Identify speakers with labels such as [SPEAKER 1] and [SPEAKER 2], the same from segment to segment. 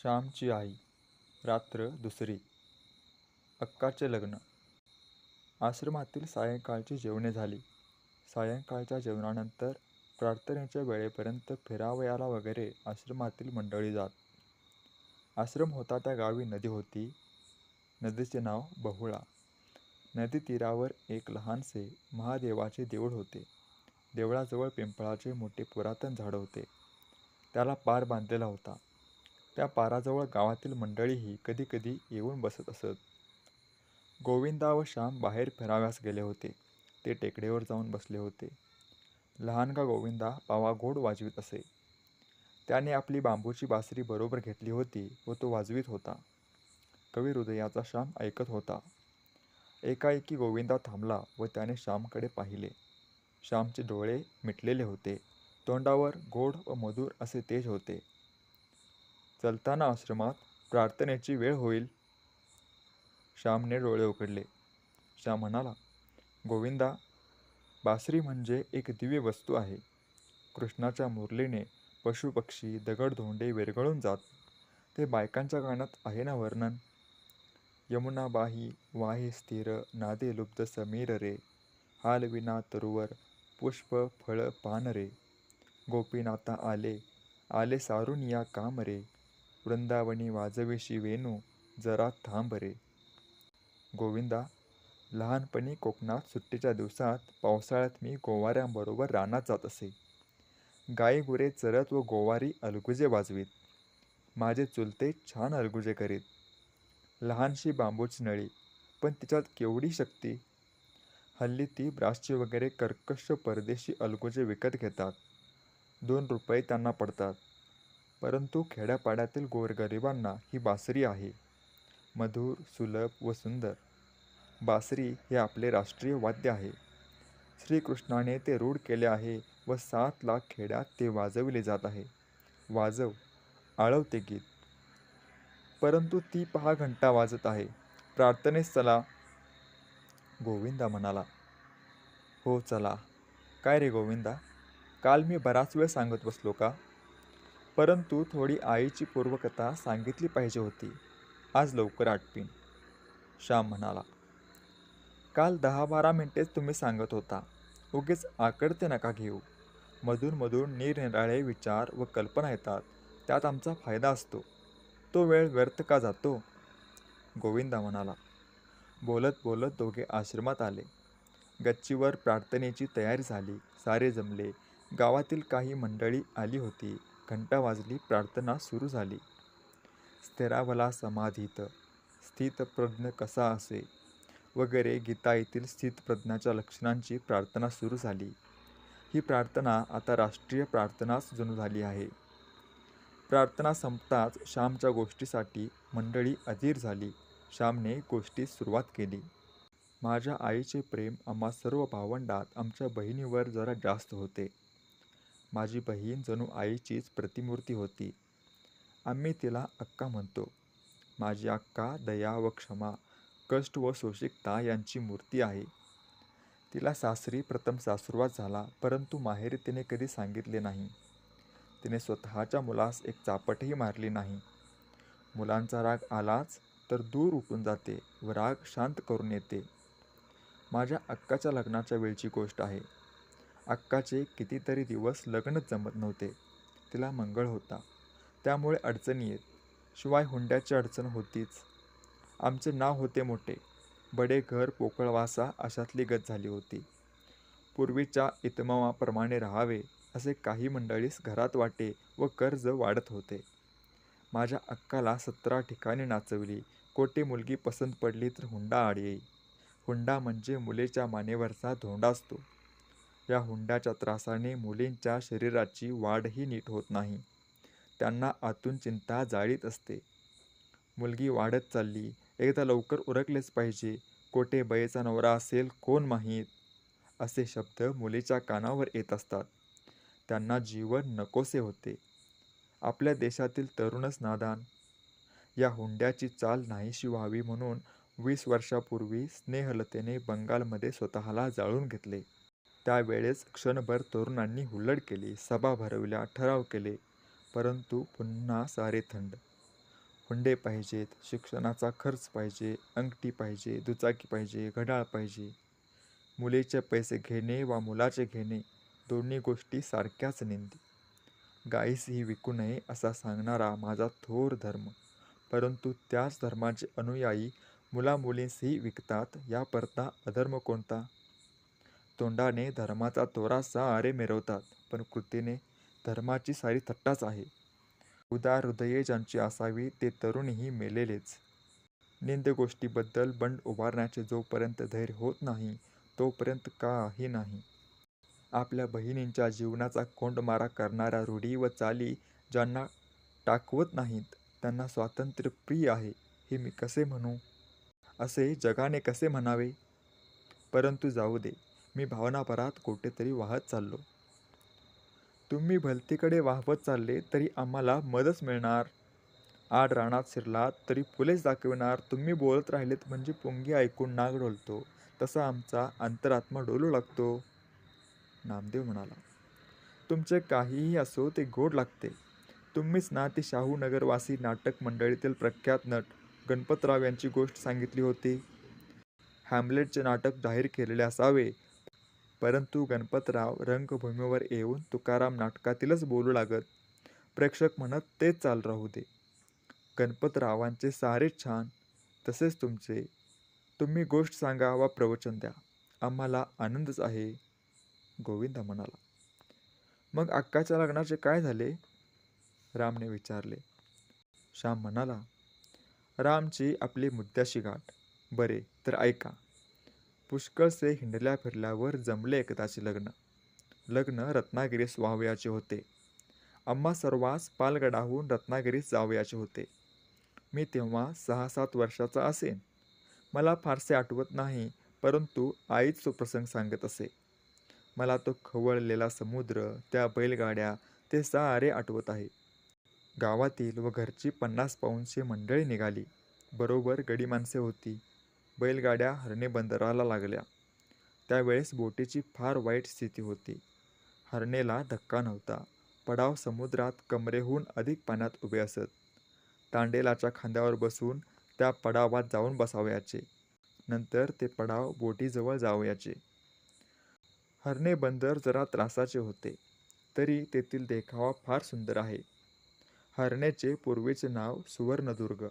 [SPEAKER 1] श्यामची आई रात्र दुसरी. अक्काचे लग्न. आश्रमातील सायंकाळची जेवणे झाली. सायंकाळच्या जेवणानंतर प्रार्थनेच्या वेळेपर्यंत फिरावयाला वगैरे आश्रमातील मंडळी जात. आश्रम होता त्या गावी नदी होती. नदीचे नाव बहुळा. नदी तीरावर एक लहानसे महादेवाचे देऊळ होते. देवळाजवळ पिंपळाचे मोठे पुरातन झाड होते. त्याला पार बांधलेला होता. त्या पाराजवळ गावातील मंडळीही कधी कधी येऊन बसत असत. गोविंदा व श्याम बाहेर फिराव्यास गेले होते. ते टेकडीवर जाऊन बसले होते. लहानगा गोविंदा पावा गोड वाजवीत असे. त्याने आपली बांबूची बासरी बरोबर घेतली होती व तो वाजवीत होता. कवी हृदयाचा श्याम ऐकत होता. एकाएकी गोविंदा थांबला व त्याने श्यामकडे पाहिले. श्यामचे डोळे मिटलेले होते. तोंडावर गोड व मधुर असे तेज होते. चलताना आश्रमात प्रार्थनेची वेळ होईल. श्यामने डोळे उघडले. श्याम म्हणाला गोविंदा बासरी म्हणजे एक दिव्य वस्तू आहे. कृष्णाच्या मुरलीने पशुपक्षी दगडधोंडे विरघळून जात. ते बायकांच्या गाण्यात आहे ना वर्णन? यमुना बाही वाही स्थिर नादे लुब्ध समीर रे. हालविना तरुवर पुष्प फळ पान रे. गोपीनाथा आले आले सारून या काम रे. वृंदावनी वाजवेशी वेणू जरा थांब रे. गोविंदा लहानपणी कोकणात सुट्टीच्या दिवसात पावसाळ्यात मी गोवाऱ्यांबरोबर रानात जात असे. गाई गुरे चरत व गोवारी अलगुजे वाजवीत. माझे चुलते छान अलगुजे करीत. लहानशी बांबूची नळी पण तिच्यात केवढी शक्ती? हल्ली ती ब्रासची वगैरे कर्कश परदेशी अलगुजे विकत घेतात. दोन रुपये त्यांना पडतात. परंतु खेड्यापाड्यातील गोरगरिबांना ही बासरी आहे. मधुर सुलभ व सुंदर. बासरी हे आपले राष्ट्रीय वाद्य आहे. श्रीकृष्णाने ते रूढ केले आहे व सात लाख खेड्यात ते वाजविले जात आहे. वाजव आळवते गीत. परंतु ती पहा घंटा वाजत आहे. प्रार्थनेस चला. गोविंदा म्हणाला हो चला. काय रे गोविंदा? काल मी बराच वेळ सांगत बसलो का? परंतु थोडी आईची पूर्वकथा सांगितली पाहिजे होती. आज लवकर आटपीन. श्याम म्हणाला काल दहा बारा मिनिटेच तुम्ही सांगत होता. उगेच आकडते नका घेऊ. मधून मधून निरनिराळे विचार व कल्पना येतात. त्यात आमचा फायदा असतो. तो वेळ व्यर्थ का जातो? गोविंदा म्हणाला बोलत बोलत दोघे आश्रमात आले. गच्चीवर प्रार्थनेची तयारी झाली. सारे जमले. गावातील काही मंडळी आली होती. घंटा वाजली प्रार्थना सुरू झाली. स्थिरावला समाधीत स्थितप्रज्ञ कसा असे? वगैरे गीता येथील स्थितप्रज्ञाच्या लक्षणांची प्रार्थना सुरू झाली. ही प्रार्थना आता राष्ट्रीय प्रार्थनाच जणू झाली आहे. प्रार्थना संपताच श्यामच्या गोष्टीसाठी मंडळी अधीर झाली. श्यामने गोष्टीस सुरुवात केली. माझ्या आईचे प्रेम आम्हा सर्व भावंडात आमच्या बहिणीवर जरा जास्त होते. माझी बहीण जणू आईचीच प्रतिमूर्ती होती. आम्ही तिला अक्का म्हणतो. माझी अक्का दया व क्षमा कष्ट व सोशिकता यांची मूर्ती आहे. तिला सासरी प्रथम सासुरवात झाला परंतु माहेरी तिने कधी सांगितले नाही. तिने स्वतःच्या मुलास एक चापटही मारली नाही. मुलांचा राग आलाच तर दूर उठून जाते व राग शांत करून येते. माझ्या अक्काच्या लग्नाच्या वेळची गोष्ट आहे. अक्काचे कितीतरी दिवस लग्नच जमत नव्हते. तिला मंगळ होता. त्यामुळे अडचणी येत. शिवाय हुंड्याची अडचण होतीच. आमचे नाव होते मोठे. बडे घर पोकळवासा अशातली गत झाली होती. पूर्वीच्या इतमामाप्रमाणे राहावे असे काही मंडळीस घरात वाटे व कर्ज वाढत होते. माझ्या अक्काला सतरा ठिकाणी नाचवली. कोटी मुलगी पसंत पडली तर हुंडा आड येई. हुंडा म्हणजे मुलेच्या मानेवरचा धोंडा असतो. या हुंड्याच्या त्रासाने मुलींच्या शरीराची वाढही नीट होत नाही. त्यांना आतून चिंता जाळीत असते. मुलगी वाढत चालली. एकदा लवकर उरकलेच पाहिजे. कोठे बयेचा नवरा असेल कोण माहीत? असे शब्द मुलीच्या कानावर येत असतात. त्यांना जीवन नकोसे होते. आपल्या देशातील तरुणच नादान. या हुंड्याची चाल नाहीशी व्हावी म्हणून वीस वर्षापूर्वी स्नेहलतेने बंगालमध्ये स्वतःला जाळून घेतले. त्यावेळेस क्षणभर तरुणांनी हुल्लड केली सभा भरवल्या ठराव केले परंतु पुन्हा सारे थंड. हुंडे पाहिजेत शिक्षणाचा खर्च पाहिजे अंगठी पाहिजे दुचाकी पाहिजे घड्याळ पाहिजे. मुलीचे पैसे घेणे वा मुलाचे घेणे दोन्ही गोष्टी सारख्याच निंदी. गाईसही विकू नये असा सांगणारा माझा थोर धर्म. परंतु त्याच धर्माचे अनुयायी मुलामुलींसही विकतात याकरता अधर्म कोणता? तोंडाने धर्माचा तोरा सारे मिरवतात पण कृतीने धर्माची सारी थट्टाच आहे. उदार हृदये ज्यांची असावी ते तरुणही मेलेलेच. निंद गोष्टीबद्दल बंड उभारण्याचे जोपर्यंत धैर्य होत नाही तोपर्यंत काही नाही. आपल्या बहिणींच्या जीवनाचा कोंडमारा करणाऱ्या रूढी व चाली ज्यांना टाकवत नाहीत त्यांना स्वातंत्र्य प्रिय आहे हे मी कसे म्हणू? असे जगाने कसे म्हणावे? परंतु जाऊ दे. मी भावनापरात कुठेतरी वाहत चाललो. तुम्ही भलतीकडे वाहवत चालले तरी आम्हाला मदत मिळणार. आड रानात शिरलात तरी फुलेच दाखविणार. तुम्ही बोलत राहिलेत म्हणजे पुंगी ऐकून नाग डोलतो तसा आमचा अंतरात्मा डोलू लागतो. नामदेव म्हणाला तुमचे काहीही असो ते गोड लागते. तुम्हीच ना ती शाहूनगरवासी नाटक मंडळीतील प्रख्यात नट गणपतराव यांची गोष्ट सांगितली होती. हॅम्लेटचे नाटक जाहीर केलेले असावे. परंतु गणपतराव रंगभूमीवर येऊन तुकाराम नाटकातीलच बोलू लागत. प्रेक्षक म्हणत तेच चाल राहू दे. गणपतरावांचे सारे छान तसेच तुमचे. तुम्ही गोष्ट सांगा वा प्रवचन द्या. आम्हाला आनंदच आहे. गोविंद म्हणाला. मग अक्काच्या लग्नाचे काय झाले? रामने विचारले. श्याम म्हणाला रामची आपली मुद्द्याशी गाठ. बरे तर ऐका. पुष्कळसे हिंडल्या फिरल्यावर जमले एकदाचे लग्न. लग्न रत्नागिरीस व्हावयाचे होते. आम्हा सर्वांस पालगडाहून रत्नागिरीस जावयाचे होते. मी तेव्हा सहा सात वर्षाचा असेन. मला फारसे आठवत नाही परंतु आईच तो प्रसंग सांगत असे. मला तो खवळलेला समुद्र त्या बैलगाड्या ते सारे आठवत आहे. गावातील व घरची पन्नास पाऊंडची मंडळी निघाली. बरोबर गडी माणसे होती. बैलगाड्या हरणे बंदराला लागल्या. त्यावेळेस बोटीची फार वाईट स्थिती होती. हरणेला धक्का नव्हता. पडाव समुद्रात कमरेहून अधिक पाण्यात उभे असत. तांडेलाच्या खांद्यावर बसून त्या पडावात जाऊन बसावयाचे. नंतर ते पडाव बोटीजवळ जावयाचे. हरणे बंदर जरा त्रासाचे होते. तरी तेथील देखावा फार सुंदर आहे. हरणेचे पूर्वीचे नाव सुवर्णदुर्ग.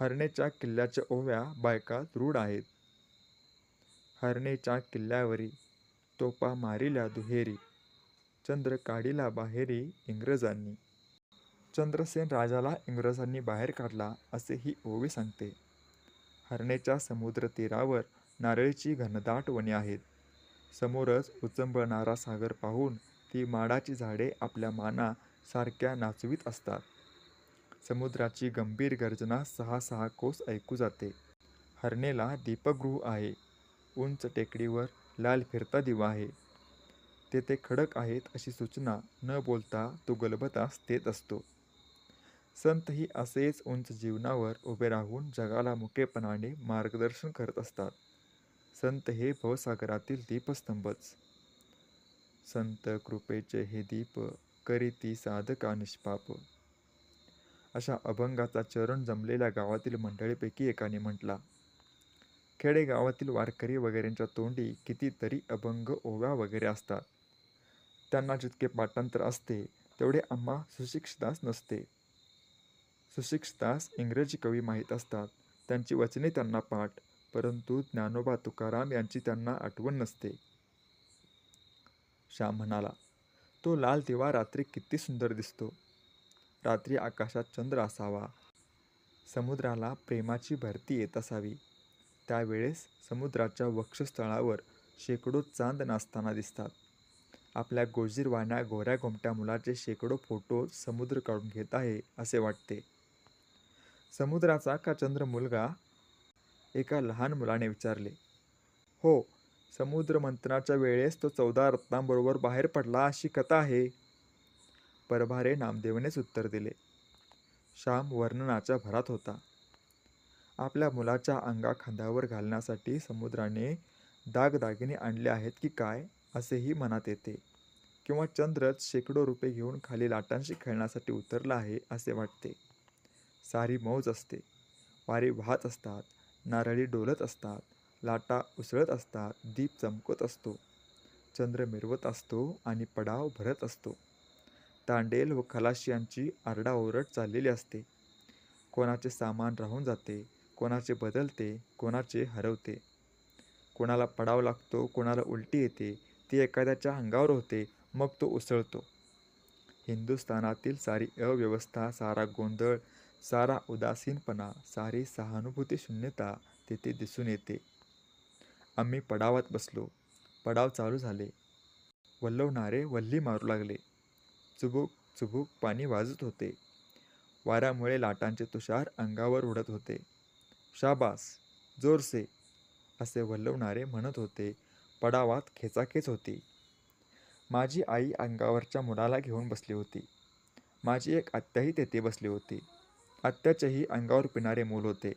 [SPEAKER 1] हरणेच्या किल्ल्याच्या ओव्या बायका दृढ आहेत. हरणेच्या किल्ल्यावरी तोपा मारिल्या दुहेरी चंद्र काढिला बाहेरी इंग्रजांनी. चंद्रसेन राजाला इंग्रजांनी बाहेर काढला असे ही ओवी सांगते. हरणेच्या समुद्र तीरावर नारळीची घनदाट वने आहेत. समोरच उचंबळणारा सागर पाहून ती माडाची झाडे आपल्या माना सारख्या नाचवीत असतात. समुद्राची गंभीर गर्जना सहा सहा कोस ऐकू जाते. हरणेला दीपगृह आहे. उंच टेकडीवर लाल फिरता दिवा आहे. तेथे खडक आहेत अशी सूचना न बोलता तो गलबतास देत असतो. संतही असेच उंच जीवनावर उभे राहून जगाला मुकेपणाने मार्गदर्शन करत असतात. संत हे भवसागरातील दीपस्तंभच. संत कृपेचे हे दीप करीती साधका निष्पाप. अशा अभंगाचा चरण जमलेल्या गावातील मंडळीपैकी एकाने म्हटला खेडेगावातील वारकरी वगैरेंच्या तोंडी कितीतरी अभंग ओव्या वगैरे असतात. त्यांना जितके पाठांतर असते तेवढे आम्हा सुशिक्षितास नसते. सुशिक्षितास इंग्रजी कवी माहीत असतात. त्यांची वचने त्यांना पाठ परंतु ज्ञानोबा तुकाराम यांची त्यांना आठवण नसते. श्याम म्हणाला तो लाल दिवा रात्री किती सुंदर दिसतो. रात्री आकाशात चंद्र असावा. समुद्राला प्रेमाची भरती येत असावी. त्यावेळेस समुद्राच्या वक्षस्थळावर शेकडो चांद नाचताना दिसतात. आपल्या गोजीरवाण्या गोऱ्या घोमट्या मुलाचे शेकडो फोटो समुद्र काढून घेत आहे असे वाटते. समुद्राचा का चंद्र मुलगा? एका लहान मुलाने विचारले. हो समुद्र मंथनाच्या वेळेस तो चौदा रत्नांबरोबर बाहेर पडला अशी कथा आहे. परभारे नामदेवनेच उत्तर दिले. श्याम वर्णनाच्या भरात होता. आपल्या मुलाच्या अंगा खांद्यावर घालण्यासाठी समुद्राने दागदागिने आणले आहेत की काय असेही मनात येते. किंवा चंद्रच शेकडो रुपये घेऊन खाली लाटांशी खेळण्यासाठी उतरला आहे असे वाटते. सारी मौज असते. वारे वाहत असतात. नारळी डोलत असतात. लाटा उसळत असतात. दीप चमकत असतो. चंद्र मिरवत असतो आणि पडाव भरत असतो. तांडेल व खलाशियांची आरडाओरड चाललेली असते. कोणाचे सामान राहून जाते कोणाचे बदलते कोणाचे हरवते. कोणाला पडाव लागतो कोणाला उलटी येते ती एखाद्याच्या अंगावर होते मग तो उसळतो. हिंदुस्थानातील सारी अव्यवस्था सारा गोंधळ सारा उदासीनपणा सारी सहानुभूती शून्यता तेथे दिसून येते. आम्ही पडावात बसलो. पडाव चालू झाले. वल्लवणारे वल्ली मारू लागले. चुबूक चुबूक पाणी वाजत होते. वाऱ्यामुळे लाटांचे तुषार अंगावर उडत होते. शाबास जोरसे असे वल्लवणारे म्हणत होते. पडावात खेचाखेच होती. माझी आई अंगावरच्या मुलाला घेऊन बसली होती. माझी एक आत्याही तेथे बसली होती. आत्याचेही अंगावर पिणारे मूल होते.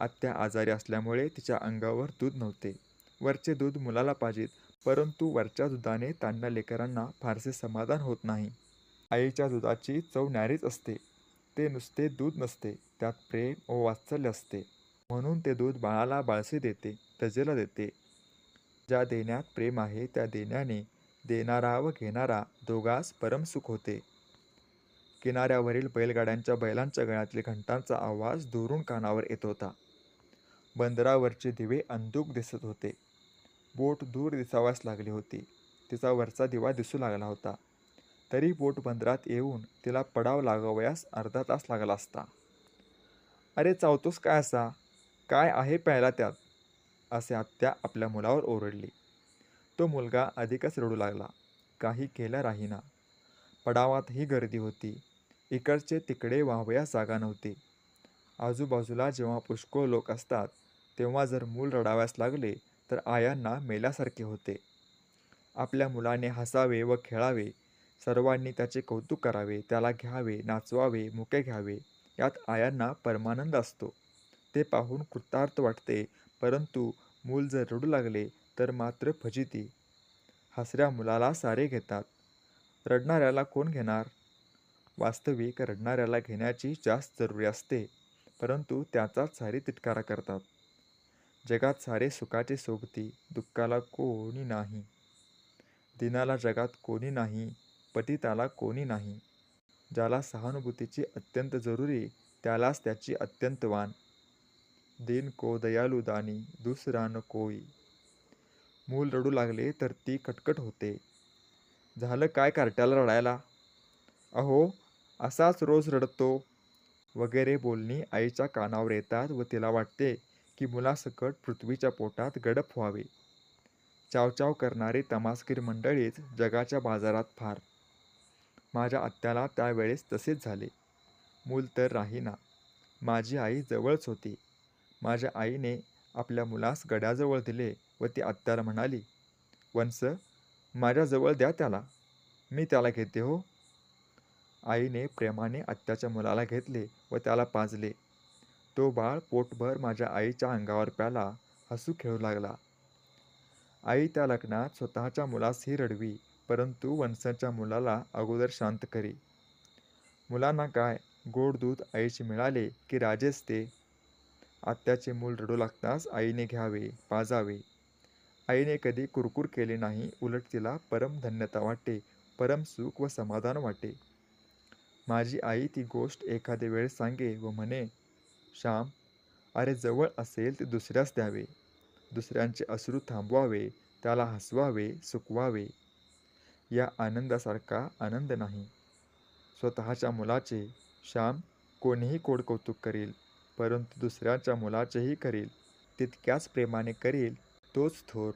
[SPEAKER 1] आत्या आजारी असल्यामुळे तिच्या अंगावर दूध नव्हते. वरचे दूध मुलाला पाहिजेत परंतु वरच्या दुधाने त्यांना लेकरांना फारसे समाधान होत नाही. आईच्या दुधाची चव न्यारीच असते. ते नुसते दूध नसते. त्यात प्रेम व वात्सल्य असते. म्हणून ते दूध बाळाला बाळसे देते तजेला देते. ज्या देण्यात प्रेम आहे त्या देण्याने देणारा व घेणारा दोघास परमसुख होते. किनाऱ्यावरील बैलगाड्यांच्या बैलांच्या गळ्यातील घंटांचा आवाज दुरून कानावर येत होता. बंदरावरचे दिवे अंधुक दिसत होते. बोट दूर दिसावास लागली होती. तिचा वरचा दिवा दिसू लागला होता. तरी बोट बंदरात येऊन तिला पडाव लागावयास अर्धा तास लागला असता. अरे चावतोस काय असा? काय आहे प्यायला त्यात? असे आत्या आपल्या मुलावर ओरडली. तो मुलगा अधिकच रडू लागला. काही केलं राहीना. पडावातही गर्दी होती. इकडचे तिकडे व्हावयास जागा नव्हती. आजूबाजूला जेव्हा पुष्कळ लोक असतात तेव्हा जर मूल रडाव्यास लागले तर आयांना मेल्यासारखे होते. आपल्या मुलाने हसावे व खेळावे. सर्वांनी त्याचे कौतुक करावे त्याला घ्यावे नाचवावे मुके घ्यावे यात आयांना परमानंद असतो. ते पाहून कृतार्थ वाटते परंतु मूल जर रडू लागले तर मात्र फजिती. हसऱ्या मुलाला सारे घेतात. रडणाऱ्याला कोण घेणार? वास्तविक रडणाऱ्याला घेण्याची जास्त जरुरी असते परंतु त्याचाच सारे तिटकारा करतात. जगात सारे सुखाचे सोबती दुःखाला कोणी नाही. दिनाला जगात कोणी नाही पतिताला कोणी नाही. ज्याला सहानुभूतीची अत्यंत जरुरी त्यालाच त्याची अत्यंत वाण दिन को दयालू दानी दुसरा न कोई. मूल रडू लागले तर ती कटकट होते. झालं काय कार्ट्याला रडायला? अहो असाच रोज रडतो. वगैरे बोलणी आईच्या कानावर येतात व तिला वाटते की मुलासकट पृथ्वीच्या पोटात गडप व्हावे. चावचाव करणारे तमासगीर मंडळीच जगाच्या बाजारात फार. माझ्या आत्याला त्यावेळेस तसेच झाले. मूल तर राहीना. माझी आई जवळच होती. माझ्या आईने आपल्या मुलास गड्याजवळ दिले व ती आत्याला म्हणाली वंस माझ्याजवळ द्या त्याला. मी त्याला घेते हो. आईने प्रेमाने आत्याच्या मुलाला घेतले व त्याला पाजले. तो बाळ पोटभर माझ्या आईच्या अंगावर प्याला हसू खेळू लागला. आई त्या लग्नात स्वतःच्या मुलासही रडवी परंतु वंसाच्या मुलाला अगोदर शांत करी. मुलांना काय गोड दूध आईचे मिळाले की राजेच ते? आत्याचे मूल रडू लागताच आईने घ्यावे पाजावे. आईने कधी कुरकुर केले नाही उलट तिला परम धन्यता वाटे परम सुख व समाधान वाटे. माझी आई ती गोष्ट एखादे वेळ सांगे व म्हणे श्याम अरे जवळ असेल ते दुसऱ्यास द्यावे. दुसऱ्यांचे अश्रू थांबवावे त्याला हसवावे सुकवावे. या आनंदासारखा आनंद नाही. स्वतःच्या मुलाचे श्याम कोणीही कोड कौतुक करील परंतु दुसऱ्याच्या मुलाचेही करेल. तितक्याच प्रेमाने करेल तोच थोर.